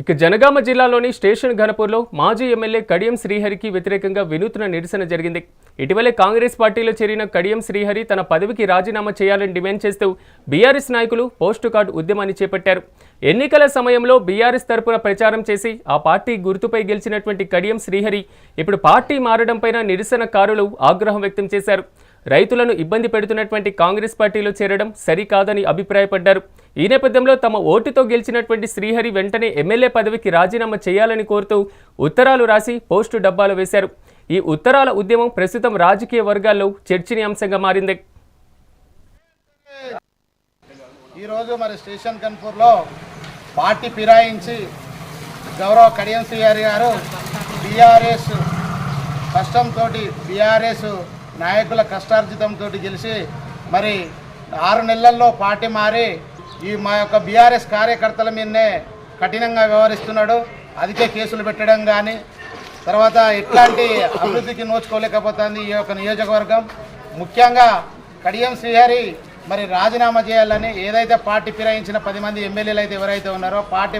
ఇక జనగామ జిల్లాలోని స్టేషన్ ఘనపూర్లో మాజీ ఎమ్మెల్యే కడియం శ్రీహరికి వ్యతిరేకంగా వినూత్న నిరసన జరిగింది. ఇటీవలే కాంగ్రెస్ పార్టీలో చేరిన కడియం శ్రీహరి తన పదవికి రాజీనామా చేయాలని డిమాండ్ చేస్తూ బీఆర్ఎస్ నాయకులు పోస్టు కార్డు ఉద్యమాన్ని చేపట్టారు. ఎన్నికల సమయంలో బీఆర్ఎస్ తరపున ప్రచారం చేసి ఆ పార్టీ గుర్తుపై గెలిచినటువంటి కడియం శ్రీహరి ఇప్పుడు పార్టీ మారడంపైన నిరసనకారులు ఆగ్రహం వ్యక్తం చేశారు. రైతులను ఇబ్బంది పెడుతున్నటువంటి కాంగ్రెస్ పార్టీలో చేరడం సరికాదని అభిప్రాయపడ్డారు. ఈ నేపథ్యంలో తమ ఓటుతో గెలిచినటువంటి శ్రీహరి వెంటనే ఎమ్మెల్యే పదవికి రాజీనామా చేయాలని కోరుతూ ఉత్తరాలు రాసి పోస్టు డబ్బాలు వేశారు. ఈ ఉత్తరాల ఉద్యమం ప్రస్తుతం రాజకీయ వర్గాల్లో చర్చనీయాంశంగా మారింది. ఈరోజు మరి స్టేషన్ కన్పూర్లో పార్టీ ఫిరాయించి గౌరవ కడియం శ్రీహరి గారు బీఆర్ఎస్ కష్టంతో బీఆర్ఎస్ నాయకుల కష్టార్జితంతో గెలిచి మరి ఆరు నెలల్లో పార్టీ మారి ఈ మా యొక్క బీఆర్ఎస్ కార్యకర్తల మీదనే కఠినంగా వ్యవహరిస్తున్నాడు. అధిక కేసులు పెట్టడం కానీ తర్వాత ఎట్లాంటి అభివృద్ధికి నోచుకోలేకపోతుంది ఈ యొక్క నియోజకవర్గం. ముఖ్యంగా కడియం శ్రీహరి మరి రాజీనామా చేయాలని ఏదైతే పార్టీ ఫిరాయించిన పది మంది ఎమ్మెల్యేలు అయితే ఎవరైతే ఉన్నారో పార్టీ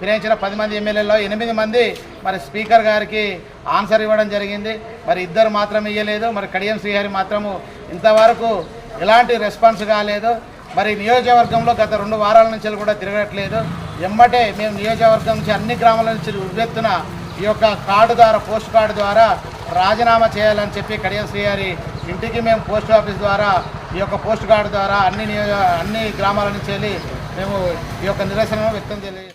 ఫిరాయించిన పది మంది ఎమ్మెల్యేలో ఎనిమిది మంది మరి స్పీకర్ గారికి ఆన్సర్ ఇవ్వడం జరిగింది. మరి ఇద్దరు మాత్రం ఇవ్వలేదు మరి కడియం శ్రీహరి మాత్రము ఇంతవరకు ఎలాంటి రెస్పాన్స్ కాలేదు. మరి నియోజకవర్గంలో గత రెండు వారాల నుంచి కూడా తిరగట్లేదు. ఎమ్మటే మేము నియోజకవర్గం నుంచి అన్ని గ్రామాల నుంచి ఉద్దెత్తున ఈ యొక్క కార్డు ద్వారా పోస్ట్ కార్డు ద్వారా రాజీనామా చేయాలని చెప్పి కడియం శ్రీహరి ఇంటికి మేము పోస్ట్ ఆఫీస్ ద్వారా ఈ యొక్క పోస్ట్ గార్డ్ ద్వారా అన్ని నియోజ అన్ని గ్రామాల నుంచి వెళ్ళి మేము ఈ యొక్క నిరసనను వ్యక్తం చేయాలి.